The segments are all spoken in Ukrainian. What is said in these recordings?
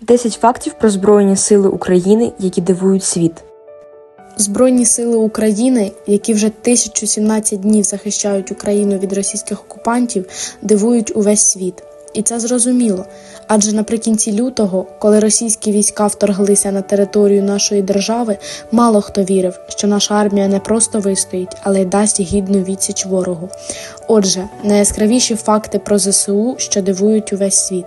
10 фактів про Збройні Сили України, які дивують світ. Збройні сили України, які вже 1017 днів захищають Україну від російських окупантів, дивують увесь світ. І це зрозуміло. Адже наприкінці лютого, коли російські війська вторглися на територію нашої держави, мало хто вірив, що наша армія не просто вистоїть, але й дасть гідну відсіч ворогу. Отже, найяскравіші факти про ЗСУ, що дивують увесь світ.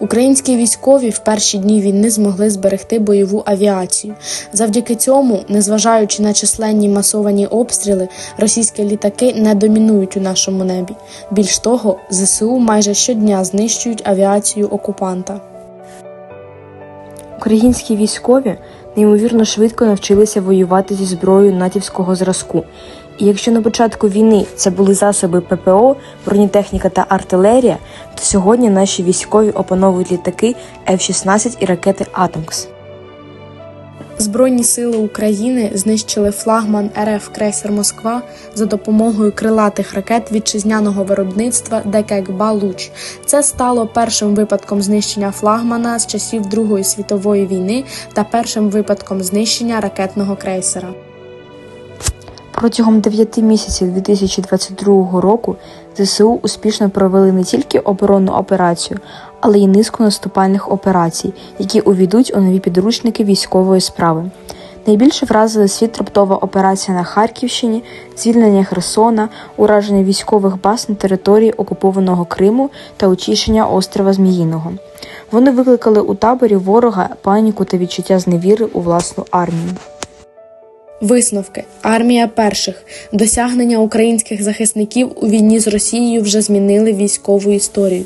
Українські військові в перші дні війни змогли зберегти бойову авіацію. Завдяки цьому, незважаючи на численні масовані обстріли, російські літаки не домінують у нашому небі. Більш того, ЗСУ майже щодня знищують авіацію окупанта. Українські військові неймовірно швидко навчилися воювати зі зброєю натівського зразку. І якщо на початку війни це були засоби ППО, бронетехніка та артилерія, то сьогодні наші військові опановують літаки F-16 і ракети Атомкс. Збройні сили України знищили флагман РФ крейсер Москва за допомогою крилатих ракет вітчизняного виробництва ДККБА Луч. Це стало першим випадком знищення флагмана з часів Другої світової війни та першим випадком знищення ракетного крейсера. Протягом 9 місяців 2022 року ЗСУ успішно провели не тільки оборонну операцію, але й низку наступальних операцій, які увійдуть у нові підручники військової справи. Найбільше вразили світ раптова операція на Харківщині, звільнення Херсона, ураження військових баз на території окупованого Криму та очищення острова Зміїного. Вони викликали у таборі ворога паніку та відчуття зневіри у власну армію. Висновки армія перших досягнення українських захисників у війні з Росією вже змінили військову історію.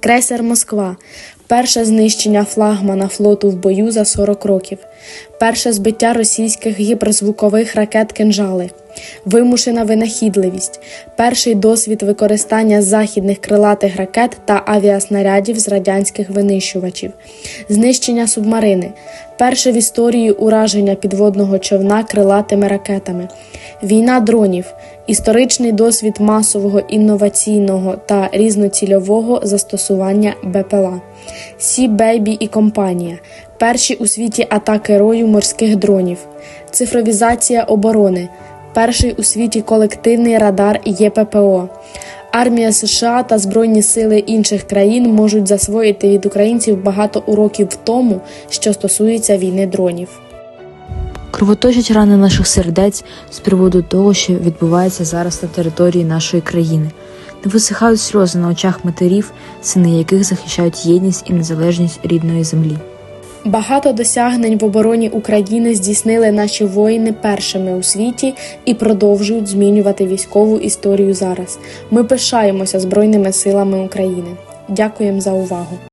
Крейсер Москва. Перше знищення флагмана флоту в бою за 40 років. Перше збиття російських гіперзвукових ракет кинжали. Вимушена винахідливість. Перший досвід використання західних крилатих ракет та авіаснарядів з радянських винищувачів. Знищення субмарини. Перше в історії ураження підводного човна крилатими ракетами. Війна дронів. Історичний досвід масового інноваційного та різноцільового застосування БПЛА. Сі Бейбі і компанія. Перші у світі атаки рою морських дронів. Цифровізація оборони. Перший у світі колективний радар ЄППО. Армія США та Збройні сили інших країн можуть засвоїти від українців багато уроків в тому, що стосується війни дронів. Кровоточать рани наших сердець з приводу того, що відбувається зараз на території нашої країни. Не висихають сльози на очах матерів, сини яких захищають єдність і незалежність рідної землі. Багато досягнень в обороні України здійснили наші воїни першими у світі і продовжують змінювати військову історію зараз. Ми пишаємося Збройними силами України. Дякуємо за увагу.